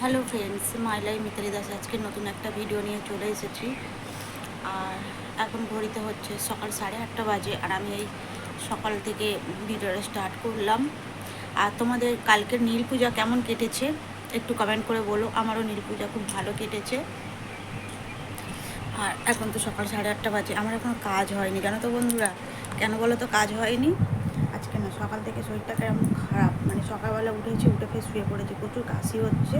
Hello friends মাইলাই মিতালি দাস। আজকে নতুন একটা ভিডিও নিয়ে চলে এসেছি। আর এখন ঘড়িতে হচ্ছে সকাল সাড়ে আটটা বাজে, আর আমি এই সকাল থেকে ভিডিওটা স্টার্ট করলাম। আর তোমাদের কালকের নীল পূজা কেমন কেটেছে? একটু কমেন্ট করে বলো, আমারও নীল পূজা খুব ভালো কেটেছে। আর এখন তো সকাল সাড়ে আটটা বাজে, আমার এখন কাজ হয়নি, জানো তো বন্ধুরা? কেন বলো তো কাজ হয়নি? আজকে না, সকাল থেকে শরীরটা কেমন খারাপ। মানে সকালবেলা উঠেছি, উঠে ফের শুয়ে পড়েছি। প্রচুর কাশি হচ্ছে,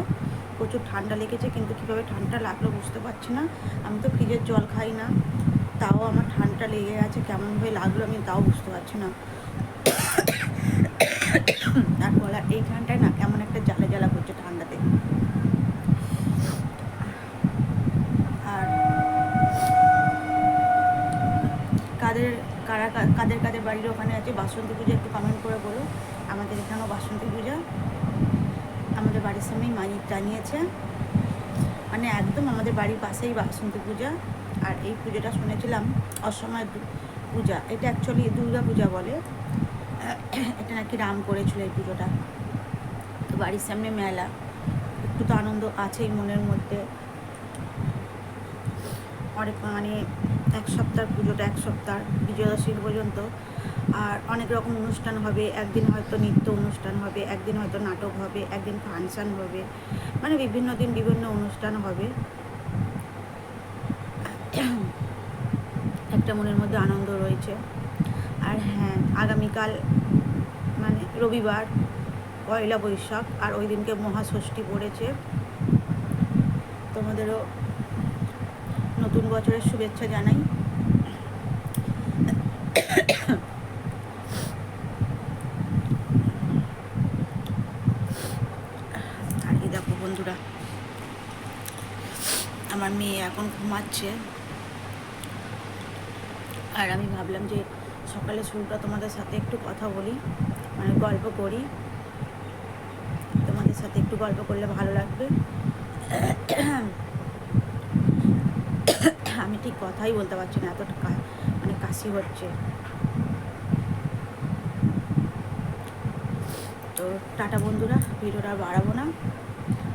প্রচুর ঠান্ডা লেগেছে, কিন্তু কীভাবে ঠান্ডা লাগল বুঝতে পারছি না। আমি তো ফ্রিজের জল খাই না, তাও আমার ঠান্ডা লেগে আছে কেমনভাবে লাগল আমি তাও বুঝতে পারছি না আর গলার এইখানটায় না কেমন একটা জ্বালা জ্বালা করছে ঠান্ডাতে আর কাদের কারা কাদের কাদের বাড়ির ওখানে আছে, বাসন্তী পূজা একটু কমেন্ট করে বলো। আমাদের এখানেও বাসন্তী পূজা। আমাদের বাড়ির সামনেই মাইক টানিয়েছে মানে একদম আমাদের বাড়ির পাশেই বাসন্তী পূজা। আর এই পুজোটা শুনেছিলাম, অসময় পূজা। এটা অ্যাকচুয়ালি দুর্গা পূজা বলে। এটা নাকি রাম করেছিল এই পুজোটা। তো বাড়ির সামনে মেলা। একটু তো আনন্দ আছেই মনের মধ্যে। অনেক মানে এক সপ্তাহ পুজোটা, এক সপ্তাহ বিজয়াদশমী পর্যন্ত। আর অনেক রকম অনুষ্ঠান হবে। একদিন হয়তো নৃত্য অনুষ্ঠান হবে, একদিন হয়তো নাটক হবে, একদিন ফাংশান হবে। মানে বিভিন্ন দিন বিভিন্ন অনুষ্ঠান হবে। একটা মনের মধ্যে আনন্দ রয়েছে। আর হ্যাঁ আগামীকাল মানে রবিবার, পয়লা বৈশাখ, আর ওই দিনকে মহাষষ্ঠী পড়েছে। তোমাদেরও নতুন বছরের শুভেচ্ছা জানাই। আর দেখো বন্ধুরা, আমার মেয়ে এখন ঘুমাচ্ছে। আর আমি ভাবলাম যে সকালে শুরুটা তোমাদের সাথে একটু কথা বলি মানে গল্প করি। তোমাদের সাথে একটু গল্প করলে ভালো লাগবে। ঠিক কথাই বলতে পারছি না, এতটা মানে কাশি হচ্ছে। তো টাটা বন্ধুরা, ভিডিওটা বাড়াবো না।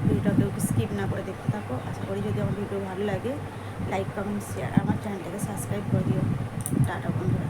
ভিডিওটা কেউ স্কিপ না করে দেখতে থাকো। আশা করি যদি আমার ভিডিও ভালো লাগে লাইক কমেন্ট শেয়ার আমার চ্যানেলটাকে সাবস্ক্রাইব করে দিও। টাটা বন্ধুরা।